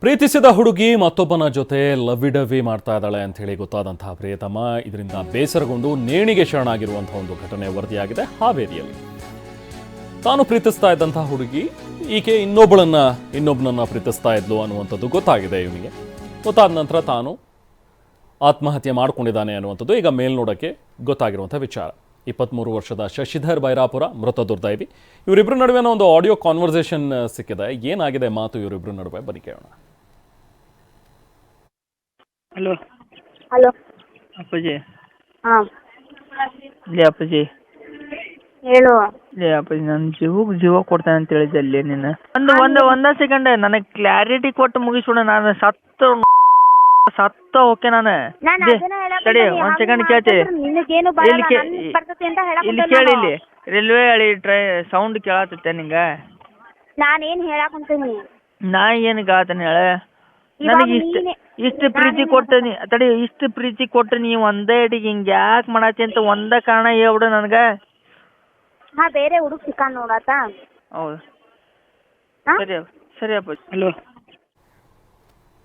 ಪ್ರೀತಿಸಿದ ಹುಡುಗಿ ಮತ್ತೊಬ್ಬನ ಜೊತೆ ಲವ್ವಿಡವಿ ಮಾಡ್ತಾ ಇದ್ದಾಳೆ ಅಂತ ಹೇಳಿ ಗೊತ್ತಾದಂತಹ ಪ್ರಿಯತಮ. ಇದರಿಂದ ಬೇಸರಗೊಂಡು ನೇಣಿಗೆ ಶರಣಾಗಿರುವಂತಹ ಒಂದು ಘಟನೆ ವರದಿಯಾಗಿದೆ ಹಾವೇರಿಯಲ್ಲಿ. ತಾನು ಪ್ರೀತಿಸ್ತಾ ಇದ್ದಂತಹ ಹುಡುಗಿ, ಈಕೆ ಇನ್ನೊಬ್ಬಳನ್ನ, ಇನ್ನೊಬ್ಬನನ್ನ ಪ್ರೀತಿಸ್ತಾ ಇದ್ಲು ಅನ್ನುವಂಥದ್ದು ಗೊತ್ತಾಗಿದೆ ಇವನಿಗೆ. ಗೊತ್ತಾದ ನಂತರ ತಾನು ಆತ್ಮಹತ್ಯೆ ಮಾಡಿಕೊಂಡಿದ್ದಾನೆ ಅನ್ನುವಂಥದ್ದು ಈಗ ಮೇಲ್ನೋಡಕ್ಕೆ ಗೊತ್ತಾಗಿರುವಂಥ ವಿಚಾರ. ಇಪ್ಪತ್ತ್ಮೂರು ವರ್ಷದ ಶಶಿಧರ್ ಬೈರಾಪುರ ಮೃತ ದುರ್ದೈವಿ ಇವರಿಬ್ಬರ ನಡುವೆ ಒಂದು ಆಡಿಯೋ ಕಾನ್ವರ್ಸೇಷನ್ ಸಿಕ್ಕಿದೆ. ಏನಾಗಿದೆ ಮಾತು ಇವರಿಬ್ಬರ ನಡುವೆ? ಬರಿ ಕೇಳೋಣ. ಹಲೋ. ಹಲೋ. ಅಪ್ಪಾಜಿ. ಹಾಂ. ಲೇ ಅಪ್ಪಾಜಿ. ಹೇಳು ಲೇ ಅಪ್ಪಾಜಿ ನನ್ನ ಜೀವಕ್ಕೆ ಜೀವ ಕೊಡ್ತೇನೆ ಅಂತ ಹೇಳಿದ್ದೆ ಅಲ್ಲಿ ನೀನು ಒಂದು ಒಂದು ಒಂದೇ ಸೆಕೆಂಡ್ ನನಗೆ ಕ್ಲಾರಿಟಿ ಕೊಟ್ಟು ಮುಗಿಸ್ಬಿಡ ನಾನು ಸತ್ತ ಸತ್ತ ಓಕೆ ನಾನು. ನಾನು ಲೇ, ಅದನ್ನ ಹೇಳಕ್ ತಡಿ ಬಂದೆ, ಒಂದು ಹಂಗ್ ಸೆಕೆಂಡ್ ಕೇಳ್ತಿ. ನಿನಗೇನು ಬರಲ್ಲ, ಇಲ್ಲಿ ಕೇ- ನನ್ಗ್ ಬರ್ತೈತಿ ಅಂತ ಹೇಳಕ್ ಇಲ್ಲಿ ಬಂದೆ ಕೇಳಿ ನಾನು. ಇಲ್ಲಿ. ರೈಲ್ವೆ ಹಳಿ ಟ್ರೈ ಸೌಂಡ್ ಕೇಳತ್ತೈತೆ ನಿಂಗೆ. ನಾನೇನ್ ಹೇಳಕ್ ಹೊಂತೀನಿ ನಾ ಏನು ಕೇಳತ್ತೇನೆ ಹೇಳ. ನನಗೆ ಇಷ್ಟ ನೀನೆ- ಇಷ್ಟು ಪ್ರೀತಿ ಕೊಟ್ಟು ನೀ ತಡಿ ಇಷ್ಟು ಪ್ರೀತಿ ಕೊಟ್ಟು ನೀ ಒಂದೇ ಅಡಿಗೆ ಹಿಂಗೆ ಯಾಕೆ ಮಾಡತ್ತಿ ಅಂತ ಒಂದೇ ಕಾರಣ ಹೇಳ್ಬಿಡು ನನಗೆ. ಹಾ ಬೇರೆ ಹುಡುಗ ಸಿಕ್ಕ ನೋಡಾತ? ಹೌದು. ಸರಿ ಸರಿ ಅಪ್ಪ ಹಲೋ.